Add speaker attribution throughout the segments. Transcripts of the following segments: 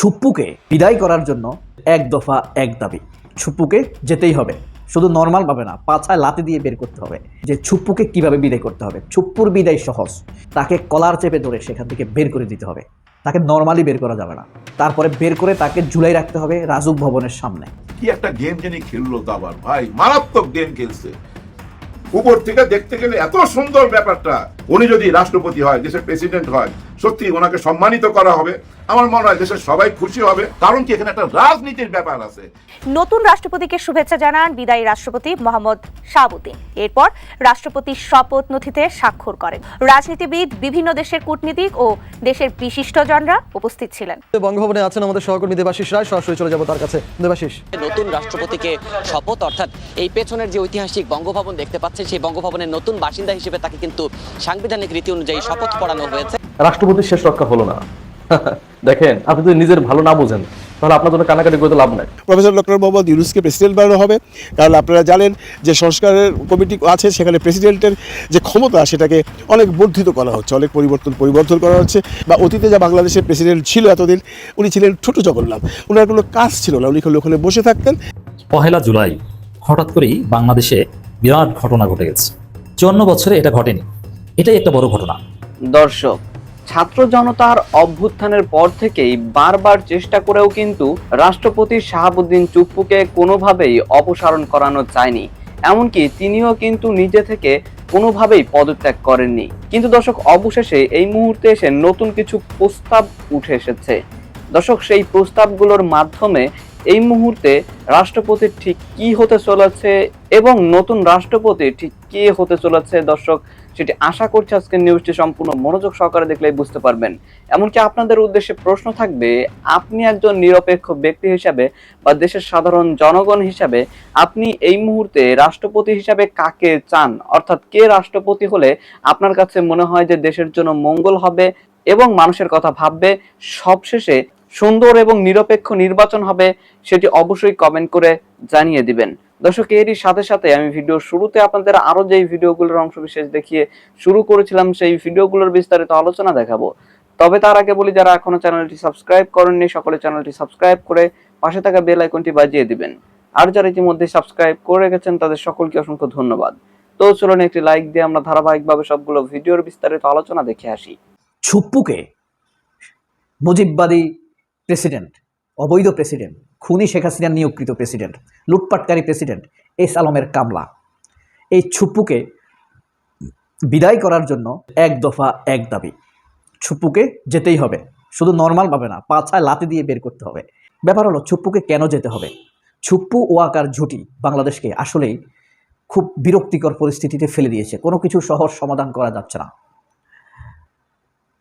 Speaker 1: ছুপ্পুকে বিদায় করার জন্য এক দফা, এক দাবি। ছুপ্পুকে যেতেই হবে। শুধু নর্মাল পাবে না, পাছায় লাতি দিয়ে বের করতে হবে যে ছুপ্পুকে কীভাবে বিদায় করতে হবে। ছুপ্পুর বিদায় সহজ। তাকে কলার চেপে ধরে সেখান থেকে বের করে দিতে হবে। তাকে নর্মালি বের করা যাবে না। তারপরে বের করে তাকে ঝুলাই রাখতে হবে রাজুক ভবনের সামনে।
Speaker 2: কি একটা গেম জানি খেললো দাবার ভাই, মারাত্মক গেম খেলছে। উপর থেকে দেখতে গেলে এত সুন্দর ব্যাপারটা। উনি যদি রাষ্ট্রপতি হয়, দেশের প্রেসিডেন্ট হয়, সত্যি ওনাকে সম্মানিত করা হবে। আমার মনে হয় দেশের সবাই খুশি হবে। কারণ কি এখানে একটা রাজনীতির ব্যাপার আছে।
Speaker 3: নতুন রাষ্ট্রপতিকে শুভেচ্ছা জানান বিদায়ী রাষ্ট্রপতি মোহাম্মদ শাহাবুদ্দিন। এরপর রাষ্ট্রপতি শপথ নথিতে স্বাক্ষর করেন। রাজনীতিবিদ বিভিন্ন দেশের কূটনীতিক ও দেশের বিশিষ্টজনরা উপস্থিত ছিলেন।
Speaker 4: বঙ্গভবনে আছেন আমাদের সহকর্মী দেবাশিস রায় সরাসরি চলে যাব তার কাছে। দেবাশিস।
Speaker 5: নতুন রাষ্ট্রপতিকে শপথ অর্থাৎ এই পেছনের যে ঐতিহাসিক বঙ্গভবন দেখতে পাচ্ছেন সেই বঙ্গভবনের নতুন বাসিন্দা হিসেবে তাকে কিন্তু সাংবিধানিক রীতি অনুযায়ী শপথ পড়ানো হয়েছে।
Speaker 6: রাষ্ট্রপতির শেষ রক্ষা হলো না। দেখেন আপনি যদি নিজের ভালো না বোঝেন তাহলে আপনার জন্য কানাকাটি করতে লাভ নাই।
Speaker 7: প্রফেসর ডক্টর মোহাম্মদ ইউনুসকে প্রেসিডেন্ট বানানো হবে। কারণ আপনারা জানেন যে সংস্কারের কমিটি আছে সেখানে প্রেসিডেন্টের যে ক্ষমতা সেটাকে অনেক বর্ধিত করা হচ্ছে অনেক পরিবর্তন পরিবর্তন করা হচ্ছে। বা অতীতে যা বাংলাদেশের প্রেসিডেন্ট ছিল এতদিন উনি ছিলেন ছোট জগন্নাথ। ওনার কোনো কাজ ছিল না উনি খালি ওখানে বসে থাকতেন।
Speaker 8: পহেলা জুলাই হঠাৎ করেই বাংলাদেশে বিরাট ঘটনা ঘটে গেছে। চুয়ান্ন বছরে এটা ঘটেনি। এটাই একটা বড় ঘটনা।
Speaker 9: দর্শক ছাত্র জনতার অভ্যুত্থানের পর থেকেই বারবার চেষ্টা করেও কিন্তু রাষ্ট্রপতি শাহাবুদ্দিন চুপ্পুকে কোনোভাবেই অপসারণ করানো যায়নি। এমনকি তিনিও কিন্তু নিজে থেকে কোনোভাবেই পদত্যাগ করেননি। কিন্তু দর্শক, অবশেষে এই মুহূর্তে এসে নতুন কিছু প্রস্তাব উঠে এসেছে। দর্শক, সেই প্রস্তাবগুলোর মাধ্যমে এই মুহূর্তে রাষ্ট্রপতি ঠিক কি হতে চলেছে এবং নতুন রাষ্ট্রপতি ঠিক কি হতে চলেছে দর্শক সেটি আশা করছি আজকের নিউজটি সম্পূর্ণ মনোযোগ সহকারে দেখলেই বুঝতে পারবেন। এমনকি আপনাদের উদ্দেশ্যে প্রশ্ন থাকবে, আপনি একজন নিরপেক্ষ ব্যক্তি হিসাবে বা দেশের সাধারণ জনগণ হিসাবে আপনি এই মুহূর্তে রাষ্ট্রপতি হিসাবে কাকে চান? অর্থাৎ কে রাষ্ট্রপতি হলে আপনার কাছে মনে হয় যে দেশের জন্য মঙ্গল হবে এবং মানুষের কথা ভাববে, সবশেষে সুন্দর এবং নিরপেক্ষ নির্বাচন হবে, সেটি অবশ্যই কমেন্ট করে জানিয়ে দিবেন। দর্শক, এরই সাথে সাথে আমি ভিডিও শুরুতে আপনাদের আরও যেই ভিডিওগুলোর অংশ বিশেষ দেখিয়ে শুরু করেছিলাম, সেই ভিডিওগুলোর বিস্তারিত আলোচনা দেখাবো। তবে তার আগে বলি, যারা এখনও চ্যানেলটি সাবস্ক্রাইব করেননি, সকলে চ্যানেলটি সাবস্ক্রাইব করে পাশে থাকা বেল আইকনটি বাজিয়ে দিবেন। আর যারা ইতিমধ্যে সাবস্ক্রাইব করে গেছেন, তাদের সকলকে অসংখ্য ধন্যবাদ। তো চলুন একটি লাইক দিয়ে আমরা ধারাবাহিকভাবে সবগুলো ভিডিওর বিস্তারিত আলোচনা দেখে আসি।
Speaker 1: ছুপ্পুকে মুজিববাদী প্রেসিডেন্ট অবৈধ প্রেসিডেন্ট, খুনি শেখ হাসিনার নিয়োগকৃত প্রেসিডেন্ট, লুটপাটকারী প্রেসিডেন্ট এস আলমের কামলা। এই ছুপ্পুকে বিদায় করার জন্য এক দফা এক দাবি। ছুপ্পুকে যেতেই হবে। শুধু নর্মাল ভাবে না, পাছায় লাতি দিয়ে বের করতে হবে। ব্যাপার হলো ছুপ্পুকে কেন যেতে হবে? ছুপ্পু ওয়াকার ঝুটি বাংলাদেশকে আসলেই খুব বিরক্তিকর পরিস্থিতিতে ফেলে দিয়েছে। কোনো কিছু সহজ সমাধান করা যাচ্ছে না।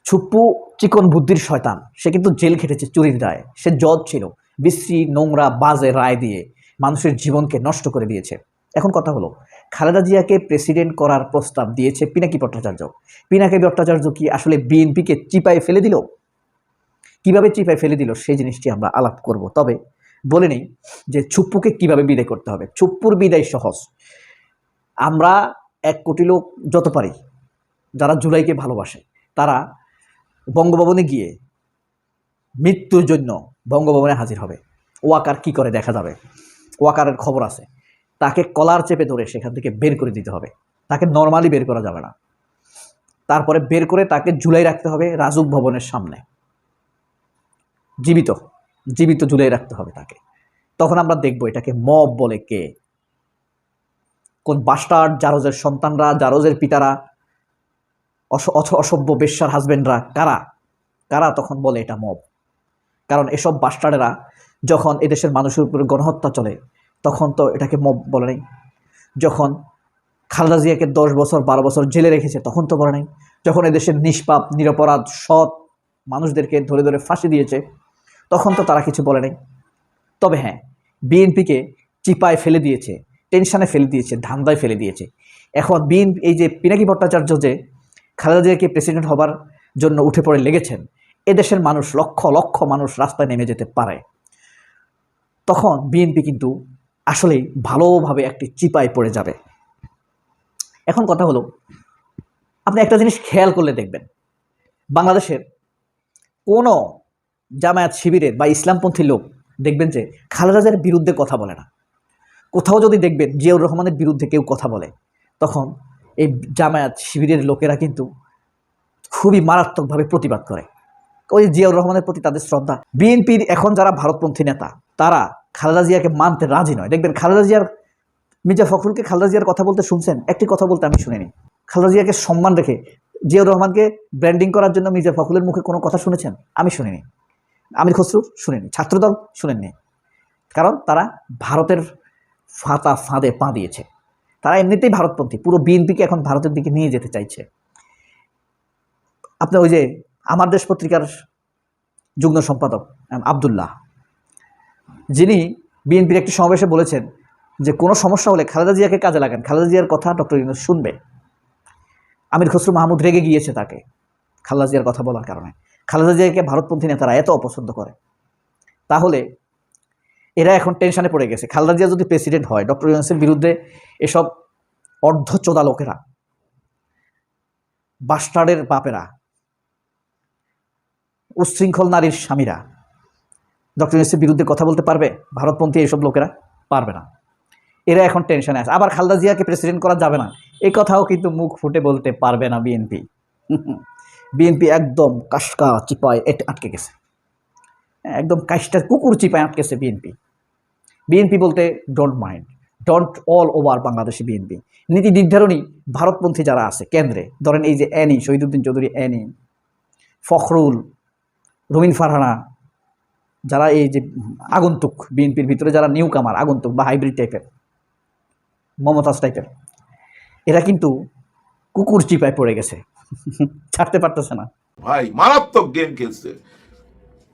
Speaker 1: ছুপ্পু চিকন বুদ্ধির শয়তান। সে কিন্তু জেল খেটেছে, চুরির রায় সে জজ ছিল, বিশ্রী, নোংরা, বাজে রায় দিয়ে মানুষের জীবনকে নষ্ট করে দিয়েছে। এখন কথা হলো, খালেদা জিয়াকে প্রেসিডেন্ট করার প্রস্তাব দিয়েছে পিনাকি ভট্টাচার্য। পিনাকি ভট্টাচার্য কি আসলে বিএনপিকে চিপায় ফেলে দিল? কীভাবে চিপায় ফেলে দিল সেই জিনিসটি আমরা আলাপ করব। তবে বলে নেই যে ছুপ্পুকে কীভাবে বিদায় করতে হবে। ছুপ্পুর বিদায় সহজ। আমরা এক কোটি লোক যত পারি, যারা জুলাইকে ভালোবাসে, তারা বঙ্গভবনে গিয়ে মৃত্যুর জন্য বঙ্গভবনে হাজির হবে। ওয়াকার কি করে দেখা যাবে? ওয়াকারের খবর আছে। তাকে কলার চেপে ধরে সেখান থেকে বের করে দিতে হবে। তাকে নর্মালি বের করা যাবে না। তারপরে বের করে তাকে ঝুলাই রাখতে হবে রাজুক ভবনের সামনে। জীবিত জীবিত ঝুলাই রাখতে হবে তাকে। তখন আমরা দেখব এটাকে মব বলে কে? কোন বাস্টার্ড জারজের সন্তানরা, জারজের পিতারা অসভ্য বেশ্যার হাজবেন্ডরা কারা? কারা তখন বলে এটা মব? কারণ এসব বাস্টারেরা যখন এদেশের মানুষের উপরে গণহত্যা চলে, তখন তো এটাকে মব বলে নাই। যখন খালেদা জিয়াকে দশ বছর, বারো বছর জেলে রেখেছে, তখন তো বলে নাই। যখন এদেশের নিষ্পাপ, নিরপরাধ, সৎ মানুষদেরকে ধরে ধরে ফাঁসি দিয়েছে, তখন তো তারা কিছু বলে নাই। তবে হ্যাঁ বিএনপিকে চিপায় ফেলে দিয়েছে, টেনশনে ফেলে দিয়েছে, ধান্দায় ফেলে দিয়েছে। এখন বিএনপি এই যে পিনাকি ভট্টাচার্য যে খালেদা জিয়াকে প্রেসিডেন্ট হবার জন্য উঠে পড়ে লেগেছেন, এদেশের মানুষ লক্ষ লক্ষ মানুষ রাস্তায় নেমে যেতে পারে। তখন বিএনপি কিন্তু আসলেই ভালোভাবে একটি চিপায় পড়ে যাবে। এখন কথা হলো, আপনি একটা জিনিস খেয়াল করলে দেখবেন, বাংলাদেশের কোনো জামায়াত শিবিরের বা ইসলামপন্থী লোক দেখবেন যে খালেদা জিয়ার বিরুদ্ধে কথা বলে না। কোথাও যদি দেখবেন জিয়াউর রহমানের বিরুদ্ধে কেউ কথা বলে, তখন এই জামায়াত শিবিরের লোকেরা কিন্তু খুবই মারাত্মকভাবে প্রতিবাদ করে। ওই জিয়াউর রহমানের প্রতি তাদের শ্রদ্ধা। বিএনপির এখন যারা ভারতপন্থী নেতা, তারা খালেদা জিয়াকে মানতে রাজি নয়। দেখবেন খালেদা জিয়ার, মির্জা ফখরুলকে খালেদা জিয়ার কথা বলতে শুনছেন? একটি কথা বলতে আমি শুনিনি। খালেদা জিয়াকে সম্মান রেখে জিয়াউর রহমানকে ব্র্যান্ডিং করার জন্য মির্জা ফখরুলের মুখে কোনো কথা শুনেছেন? আমি শুনিনি। আমির খসরু শুনিনি। ছাত্রদল শুনেননি। কারণ তারা ভারতের ফাতা ফাঁদে পা দিয়েছে। তারা এমনিতেই ভারতপন্থী। পুরো বিএনপিকে এখন ভারতের দিকে নিয়ে যেতে চাইছে। আপনার ওই যে আমার দেশ পত্রিকার যুগ্ম সম্পাদক আবদুল্লাহ, যিনি বিএনপির একটি সমাবেশে বলেছেন যে, কোনো সমস্যা হলে খালেদা জিয়াকে কাজে লাগান। খালেদা জিয়ার কথা ডক্টর ইউনুস শুনবে। আমির খসরু মাহমুদ রেগে গিয়েছে তাকে খালেদা জিয়ার কথা বলার কারণে। খালেদা জিয়াকে ভারতপন্থী নেতারা এত অপছন্দ করে। তাহলে এরা এখন টেনশনে পড়ে গেছে। খালদা জিয়া যদি প্রেসিডেন্ট হয় ডক্টর ইউনুসের বিরুদ্ধে এসব অর্ধচোদা লোকেরা বাস্টারের বাপেরা উচ্ছৃঙ্খল নারীর স্বামীরা ডক্টর ইউনুসের বিরুদ্ধে কথা বলতে পারবে? ভারতপন্থী এইসব লোকেরা পারবে না। এরা এখন টেনশনে আছে। আবার খালেদা জিয়াকে প্রেসিডেন্ট করা যাবে না। এই কথাও কিন্তু মুখ ফুটে বলতে পারবে না বিএনপি বিএনপি একদম কাশকা, চিপায় এট- আটকে গেছে। একদম কাশটা কুকুর চিপায় আটকেছে বিএনপি বিএনপি বলতে don't mind don't all over Bangladeshi BNP. নীতি নির্ধারণী ভারতপন্থী যারা আছে, কেন্দ্রে, ধরেন এই যে অ্যানি শহীদুদ্দিন চৌধুরী অ্যানি ফখরুল, রুমিন ফারহানা, যারা এই যে আগন্তুক বিএনপির ভিতরে, যারা নিউ কামার আগন্তুক বা হাইব্রিড টাইপের মমতাজ টাইপের এরা কিন্তু কুকুর চিপায় পড়ে গেছে। ছাড়তে পারতেছে না।
Speaker 2: ভাই, মারাত্মক গেম খেলছে।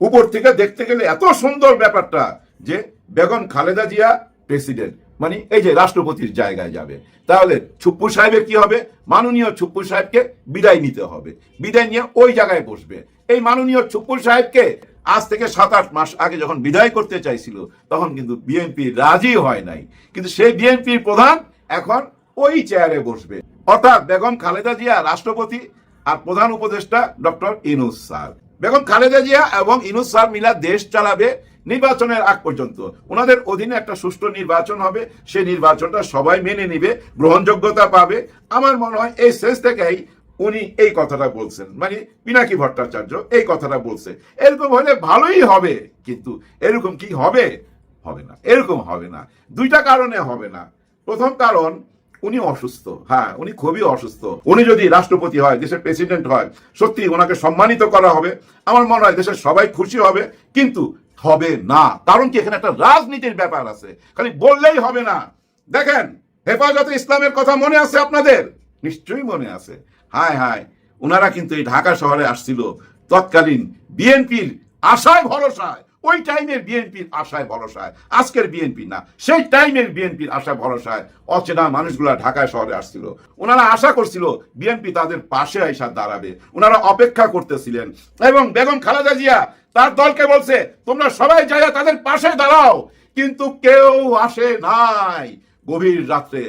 Speaker 2: উপর থেকে দেখতে গেলে এত সুন্দর ব্যাপারটা যে বেগম খালেদা জিয়া প্রেসিডেন্ট। মানে এই যে রাষ্ট্রপতির জায়গায় যাবে। তাহলে ছুপ্পু সাহেবের কি হবে? মাননীয় ছুপ্পু সাহেবকে বিদায় নিতে হবে। বিদায় নিয়ে ওই জায়গায় বসবে। এই মাননীয় ছুপ্পু সাহেবকে আজ থেকে সাত আট মাস আগে যখন বিদায় করতে চাইছিল, তখন কিন্তু বিএনপি রাজি হয় নাই। কিন্তু সেই বিএনপির প্রধান এখন ওই চেয়ারে বসবে। অর্থাৎ বেগম খালেদা জিয়া রাষ্ট্রপতি আর প্রধান উপদেষ্টা ডক্টর ইনুস স্যার। বেগম খালেদা জিয়া এবং ইনুস স্যার মিলা দেশ চালাবে নির্বাচনের আগ পর্যন্ত। ওনাদের অধীনে একটা সুষ্ঠু নির্বাচন হবে সেই নির্বাচনটা সবাই মেনে নিবে, গ্রহণযোগ্যতা পাবে। আমার মনে হয় এই শেষ থেকেই উনি এই কথাটা বলছেন। মানে পিনাকি ভট্টাচার্য এই কথাটা বলছে। এরকম হলে ভালোই হবে, কিন্তু এরকম কি হবে? হবে না। এরকম হবে না। দুইটা কারণে হবে না। প্রথম কারণ, উনি অসুস্থ। হ্যাঁ উনি খুবই অসুস্থ। উনি যদি রাষ্ট্রপতি হয়, দেশের প্রেসিডেন্ট হয়, সত্যি ওনাকে সম্মানিত করা হবে। আমার মনে হয় দেশের সবাই খুশি হবে, কিন্তু হবে না। কারণ কি, এখানে একটা রাজনীতির ব্যাপার আছে। খালি বললেই হবে না। দেখেন, হেফাজতে ইসলামের কথা মনে আছে আপনাদের? নিশ্চয়ই মনে আছে। হায় হায় ওনারা কিন্তু এই ঢাকা শহরে আসছিল তৎকালীন বিএনপির আশায় ভরসায়। ওই টাইমের বিএনপির আশায় ভরসায়। আজকের বিএনপি না, সেই টাইমের বিএনপির আশায় ভরসায় অচেনা মানুষগুলা ঢাকা শহরে আসছিল। ওনারা আশা করছিল বিএনপি তাদের পাশে আইসা দাঁড়াবে। ওনারা অপেক্ষা করতেছিলেন। এবং বেগম খালেদা জিয়া তার দলকে বলছে, তোমরা সবাই যাইয়া তাদের পাশে দাঁড়াও। কিন্তু কেউ আসে নাই গভীর রাত্রে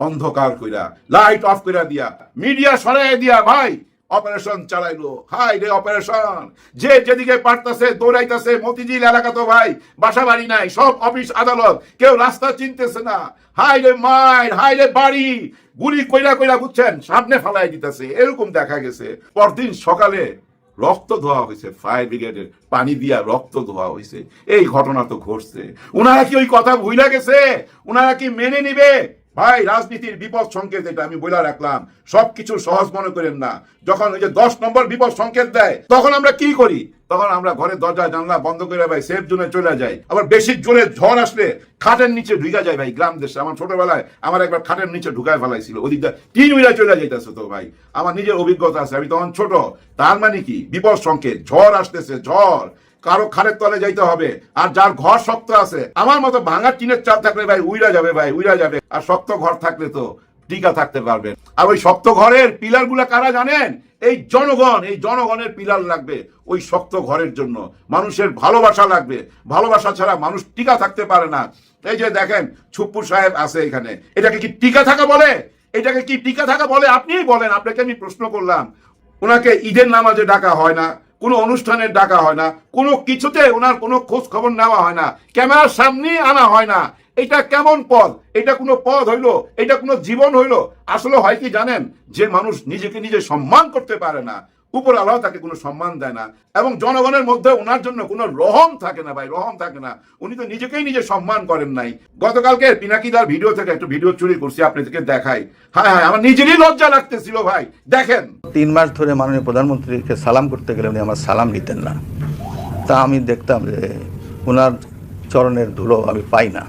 Speaker 2: অন্ধকার কইরা, লাইট অফ কইরা দিয়া, মিডিয়া সরাই দিয়া, ভাই, অপারেশন চালাইলো। হাই রে, অপারেশন! যে যেদিকে পারতাছে, দৌড়াইতাছে, মতিঝিল এলাকা তো ভাই বাসা বাড়ি নাই, সব অফিস আদালত, কেউ রাস্তা চিনতেছে না। হাই রে মাইর হাই রে বাড়ি! গুলি কইরা কইরা বুঝছেন, সামনে ফালাই দিতেছে, এরকম দেখা গেছে। পরদিন সকালে রক্ত ধোয়া হয়েছে ফায়ার ব্রিগেডের পানি দিয়া রক্ত ধোয়া হয়েছে। এই ঘটনা তো ঘটছে। ওনারা কি ওই কথা ভুলে গেছে? ওনারা কি মেনে নিবে? ভাই, রাজনীতির বিপদ সংকেত এটা আমি বলে রাখলাম। সবকিছু সহজ মনে করেন না। যখন ওই যে দশ নম্বর বিপদ সংকেত দেয়, তখন আমরা কি করি? তখন আমরা ঘরের দরজা জানলা বন্ধ করে ভাই সেফ জোনে চলে যাই। আবার বেশি জোরে ঝড় আসলে খাটের নিচে ঢুকা যায় ভাই, গ্রাম দেশে। আমার ছোটবেলায় আমার একবার খাটের নিচে ঢুকায় ফেলাইছিল। ওদিকটা তিন উইলা চলে যাইতেছে তো ভাই। আমার নিজের অভিজ্ঞতা আছে, আমি তখন ছোট। তার মানে কি? বিপদ সংকেত, ঝড় আসতেছে, ঝড়। কারও খারের তলে যাইতে হবে। আর যার ঘর শক্ত আছে, আমার মতো ভাঙা টিনের চাল থাকলে ভাই উইরা যাবে ভাই, উইরা যাবে। আর শক্ত ঘর থাকলে তো টিকা থাকতে পারবেন আর ওই শক্ত ঘরের পিলারগুলা কারা জানেন? এই জনগণ, এই জনগণের পিলার লাগবে ওই শক্ত ঘরের জন্য। মানুষের ভালোবাসা লাগবে। ভালোবাসা ছাড়া মানুষ টিকা থাকতে পারে না। এই যে দেখেন ছুপ্পু সাহেব আছে এখানে। এটাকে কি টিকা থাকা বলে? এটাকে কি টিকা থাকা বলে? আপনিই বলেন, আপনাকে আমি প্রশ্ন করলাম। ওনাকে ঈদের নামাজে ডাকা হয় না। কোনো অনুষ্ঠানে ডাকা হয় না, কোনো কিছুতে ওনার কোনো খোঁজ খবর নেওয়া হয় না, ক্যামেরার সামনে আনা হয় না। এটা কেমন পদ এটা কোনো পদ হইল? এটা কোনো জীবন হইল? আসলে হয় কি জানেন? যে মানুষ নিজেকে নিজে সম্মান করতে পারে না উপর আল্লাহ তাকে কোনো সম্মান দেয় না। এবং জনগণের মধ্যে ওনার জন্য কোনো রহম থাকে না ভাই, রহম থাকে না। উনি তো নিজেকেই নিজে সম্মান করেন নাই। গতকালকে পিনাকিদার ভিডিও থেকে একটা ভিডিও চুরি করছি, আপনাদেরকে দেখাই। হ্যাঁ হ্যাঁ আমার নিজেরই লজ্জা লাগতেছিল ভাই, দেখেন।
Speaker 10: তিন মাস ধরে মাননীয় প্রধানমন্ত্রীকে সালাম করতে গেলে উনি আমার সালাম নিতেন না। তা আমি দেখতাম যে ওনার চরণের ধুলো আমি পাই না।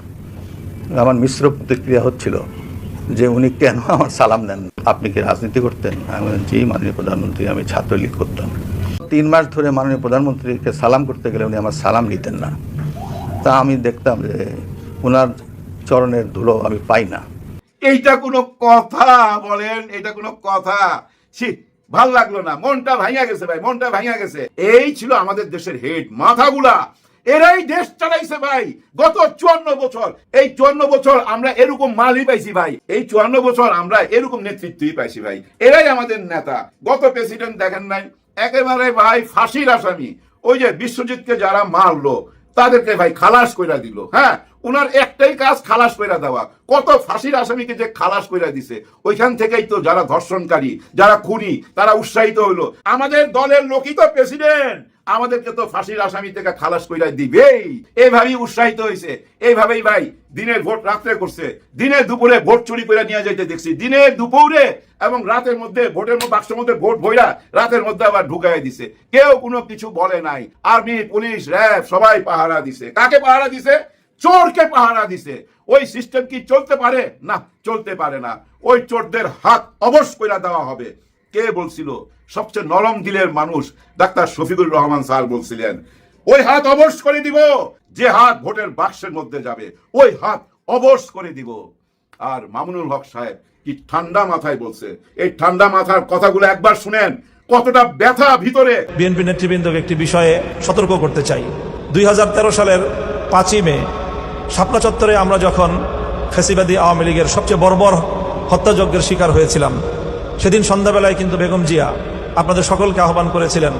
Speaker 10: আমার মিশ্র প্রতিক্রিয়া হচ্ছিল যে উনি কেন আমার সালাম দেন? আপনি কি রাজনীতি করতেন? আমি জি, মাননীয় প্রধানমন্ত্রী, আমি ছাত্রলীগ করতাম। তিন মাস ধরে মাননীয় প্রধানমন্ত্রীকে সালাম করতে গেলে উনি আমার সালাম নিতেন না। তা আমি দেখতাম যে ওনার চরণের ধুলো আমি পাই না।
Speaker 2: এইটা কোনো কথা বলেন এটা কোনো কথা। ভালো লাগল না। মনটা ভাঙা গেছে ভাই, মনটা ভাঙা গেছে। এই ছিল আমাদের দেশের হেড মাথাগুলা। এরাই দেশ চালাইছে ভাই। গত চুয়ান্ন বছর, এই চুয়ান্ন বছর আমরা এরকম মালই পাইছি ভাই। এই চুয়ান্ন বছর আমরা এরকম নেতৃত্বই পাইছি ভাই। এরাই আমাদের নেতা। গত প্রেসিডেন্ট দেখেন নাই, একেবারে ভাই ফাঁসির আসামি। ওই যে বিশ্বজিৎকে যারা মারলো, তাদেরকে ভাই খালাস কইরা দিল হ্যাঁ? উনার একটাই কাজ খালাস কইরা দেওয়া। কত ফাঁসির আসামিকে যে খালাস কইরা দিছে। ওইখান থেকেই তো যারা ধর্ষণকারী, যারা খুনি, তারা উৎসাহিত হইল। আমাদের দলের লোকই তো প্রেসিডেন্ট। আমাদেরকে তো ফাঁসির আসামি থেকে খালাস কইরা দিবেই। এইভাবেই উৎসাহিত হয়েছে এইভাবেই ভাই দিনের ভোট রাত্রে করছে। দিনের দুপুরে ভোট চুরি করে নিয়ে যাইতে দেখছি। দিনের দুপুরে এবং রাতের মধ্যে ভোটের বাক্সের মধ্যে ভোট ভইরা রাতের মধ্যে আবার ঢুকাই দিছে। কেউ কোনো কিছু বলে নাই। আর্মি, পুলিশ, র্যাব, সবাই পাহারা দিছে। কাকে পাহারা দিছে? চোরকে পাহারা দিছে। ওই সিস্টেম কি চলতে পারে? না, চলতে পারে না। ওই চোরদের হাত অবশ কইরা দেওয়া হবে। কে বলছিল? সবচেয়ে নরম দিলের মানুষ ডাক্তার শফিকুর রহমান স্যার বলছিলেন, ওই হাত অবশ করে দিব, যে হাত ভোটের বাক্সের মধ্যে যাবে, ওই হাত অবশ করে দিব। আর মামুনুল হক সাহেব কি ঠান্ডা মাথায় বলছে? এই ঠান্ডা মাথার কথাগুলো একবার শুনেন, কতটা ব্যথা ভিতরে।
Speaker 11: বিএনপি নেতৃবৃন্দকে একটি বিষয়ে সতর্ক করতে চাই। দুই হাজার তেরো সালের পাঁচই মে শাপলা চত্বরে আমরা যখন ফেসিবাদী আওয়ামী লীগের সবচেয়ে বর্বর হত্যাযজ্ঞের শিকার হয়েছিলাম, সেদিন সন্ধ্যাবেলায় কিন্তু বেগম জিয়া আপনাদের সকলকে আহ্বান করেছিলেন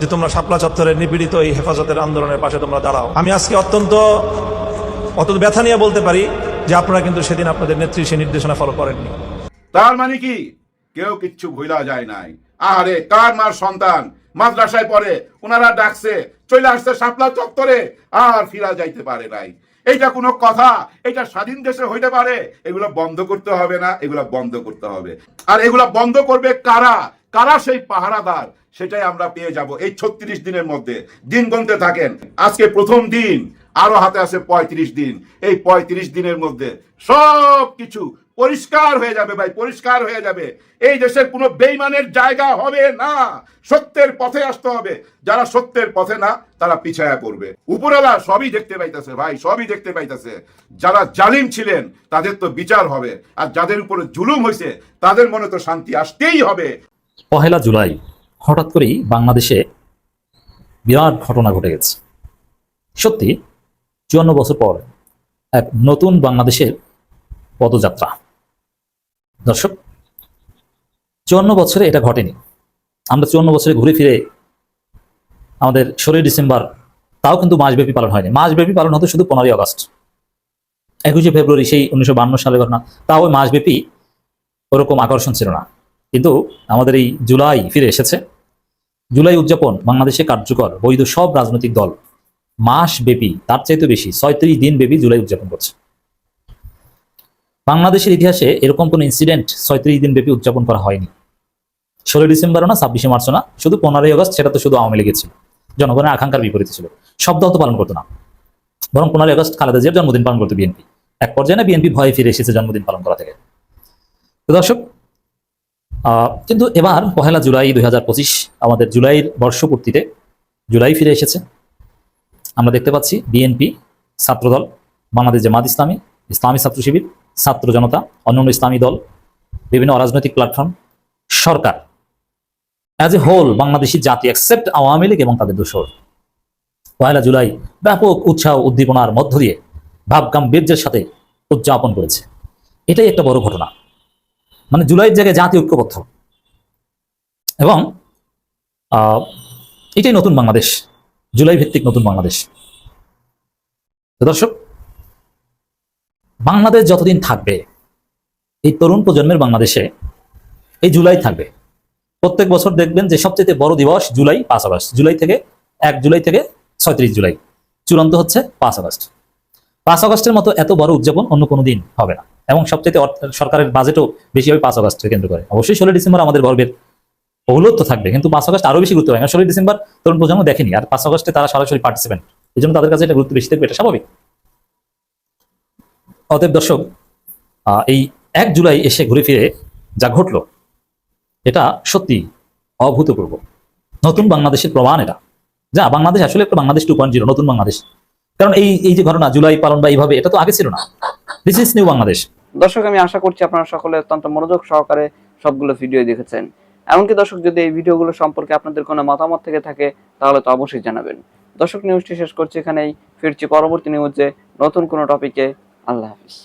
Speaker 11: যে তোমরা শাপলা চত্বরের নিপীড়িত এই হেফাজতের আন্দোলনের পাশে তোমরা দাঁড়াও। আমি আজকে অত্যন্ত অত ব্যথা নিয়ে বলতে পারি যে আপনারা কিন্তু সেদিন আপনাদের নেত্রী সেই নির্দেশনা ফলো করেননি।
Speaker 2: তার মানে কি? কেউ কিচ্ছু ভুলা যায় নাই। আরে কার মার সন্তান? মাদ্রাসায় পড়ে ওনারা ডাকছে, চলে আসছে শাপলা চত্বরে, আর ফিরা যাইতে পারে নাই। এইটা কোনো কথা। এটা স্বাধীন দেশে হইতে পারে। এগুলো বন্ধ করতে হবে না, এগুলো বন্ধ করতে হবে। আর এগুলো বন্ধ করবে কারা? কারা সেই পাহারাদার? সেটাই আমরা পেয়ে যাব এই ছত্রিশ দিনের মধ্যে। দিন গণতে থাকেন। আজকে প্রথম দিন, আরও হাতে আছে পঁয়ত্রিশ দিন। এই পঁয়ত্রিশ দিনের মধ্যে সব কিছু পরিষ্কার হয়ে যাবে ভাই, পরিষ্কার হয়ে যাবে। এই দেশের কোনো বেইমানের জায়গা হবে না। সত্যের পথে আসতে হবে। যারা সত্যের পথে না, তারা পিছায়া পড়বে। উপরওয়ালা সবই দেখতে পাইতেছে ভাই, সবই দেখতে পাইতেছে। যারা জালিম ছিলেন, তাদের তো বিচার হবে। আর যাদের উপরে জুলুম হয়েছে তাদের মনে তো শান্তি আসতেই হবে।
Speaker 8: পহেলা জুলাই, হঠাৎ করেই বাংলাদেশে বিরাট ঘটনা ঘটে গেছে। সত্যি, চুয়ান্ন বছর পর এক নতুন বাংলাদেশের পদযাত্রা। দর্শক, চুয়ান্ন বছরে এটা ঘটেনি। আমরা চুয়ান্ন বছরে ঘুরে ফিরে আমাদের ষোলোই ডিসেম্বর, তাও কিন্তু মাসব্যাপী পালন হয়নি। মাসব্যাপী পালন হতো শুধু পনেরোই আগস্ট। একুশে ফেব্রুয়ারি সেই উনিশশো বান্ন সালের ঘটনা, তাও ওই মাসব্যাপী ওরকম আকর্ষণ ছিল না। কিন্তু আমাদের এই জুলাই ফিরে এসেছে। জুলাই উদযাপন বাংলাদেশে কার্যকর, বৈধ সব রাজনৈতিক দল মাস ব্যাপী তার চাইতে বেশি ছয়ত্রিশ দিন ব্যাপী জুলাই উদযাপন করছে। বাংলাদেশের ইতিহাসে এরকম কোনো ইনসিডেন্ট ছয়ত্রিশ দিন ব্যাপী উদযাপন করা হয়নি। ষোলোই ডিসেম্বরও না, ছাব্বিশে মার্চও না, শুধু পনেরোই আগস্ট, সেটা তো শুধু আওয়ামী লীগের ছিল। জনগণের আকাঙ্ক্ষার বিপরীতে ছিল। সব দল তো পালন করতো না। বরং পনেরোই আগস্ট খালেদা জিয়ার জন্মদিন পালন করতো বিএনপি। এক পর্যায়ে না, বিএনপি ভয়ে ফিরে এসেছে জন্মদিন পালন করা থেকে। তো দর্শক কিন্তু এবার পহেলা জুলাই দু হাজার পঁচিশ, আমাদের জুলাইয়ের বর্ষপূর্তিতে জুলাই ফিরে এসেছে। আমরা দেখতে পাচ্ছি বিএনপি ছাত্রদল, বাংলাদেশ জামাত ইসলামী ইসলামী ছাত্র শিবির ছাত্র জনতা, অন্যান্য ইসলামী দল, বিভিন্ন অরাজনৈতিক প্ল্যাটফর্ম সরকার। অ্যাজ এ হোল বাংলাদেশি জাতি অ্যাকসেপ্ট আওয়ামী লীগ এবং তাদের দোসর পয়লা জুলাই ব্যাপক উৎসাহ উদ্দীপনার মধ্য দিয়ে ভাবগাম্ভীর্যের সাথে উদযাপন করেছে। এটাই একটা বড় ঘটনা। মানে জুলাইয়ের জায়গায় জাতি ঐক্যবদ্ধ। এবং এটাই নতুন বাংলাদেশ। জুলাই ভিত্তিক নতুন বাংলাদেশ। দর্শক বাংলাদেশ যতদিন থাকবে, এই তরুণ প্রজন্মের বাংলাদেশে এই জুলাই থাকবে। প্রত্যেক বছর দেখবেন যে সবচেয়ে বড় দিবস জুলাই, পাঁচ আগস্ট। জুলাই থেকে এক জুলাই থেকে ছয়ত্রিশ জুলাই। চূড়ান্ত হচ্ছে পাঁচ আগস্ট। পাঁচ আগস্টের মতো এত বড় উদযাপন অন্য কোনো দিন হবে না। এবং সবচেয়ে সরকারের বাজেটও বেশি হবে পাঁচ আগস্টকে কেন্দ্র করে। অবশ্যই ষোলো ডিসেম্বর আমাদের গর্বের বহুলত্ব থাকবে। কিন্তু পাঁচ আগস্ট আরও বেশি গুরুত্ব পাবে ষোলোই ডিসেম্বর তরুণ প্রজন্ম দেখেনি। আর পাঁচ আগস্টে তারা সরাসরি পার্টিসিপেন্ট এই জন্য তাদের কাছে এটা গুরুত্ব বেশি থাকবে, এটা স্বাভাবিক। অতএব দর্শক এই এক জুলাই এসে ঘুরে ফিরে যা ঘটলো, এটা সত্যি অভূতপূর্ব। নতুন বাংলাদেশের প্রমাণ এটা। যা বাংলাদেশ আসলে একটা বাংলাদেশ টু পয়েন্ট জিরো, নতুন বাংলাদেশ। কারণ এই এই যে ঘটনা, জুলাই পালন বা এইভাবে, এটা তো আগে ছিল না। দিস ইজ নিউ বাংলাদেশ
Speaker 9: দর্শক, আমি আশা করছি আপনারা সকলে অত্যন্ত মনোযোগ সহকারে সবগুলো ভিডিও দেখেছেন। এমনকি দর্শক, যদি এই ভিডিওগুলো সম্পর্কে আপনাদের কোনো মতামত থেকে থাকে, তাহলে তো অবশ্যই জানাবেন। দর্শক নিউজটি শেষ করছি এখানেই। ফিরছি পরবর্তী নিউজে নতুন কোনো টপিকে আল্লাহ হাফিজ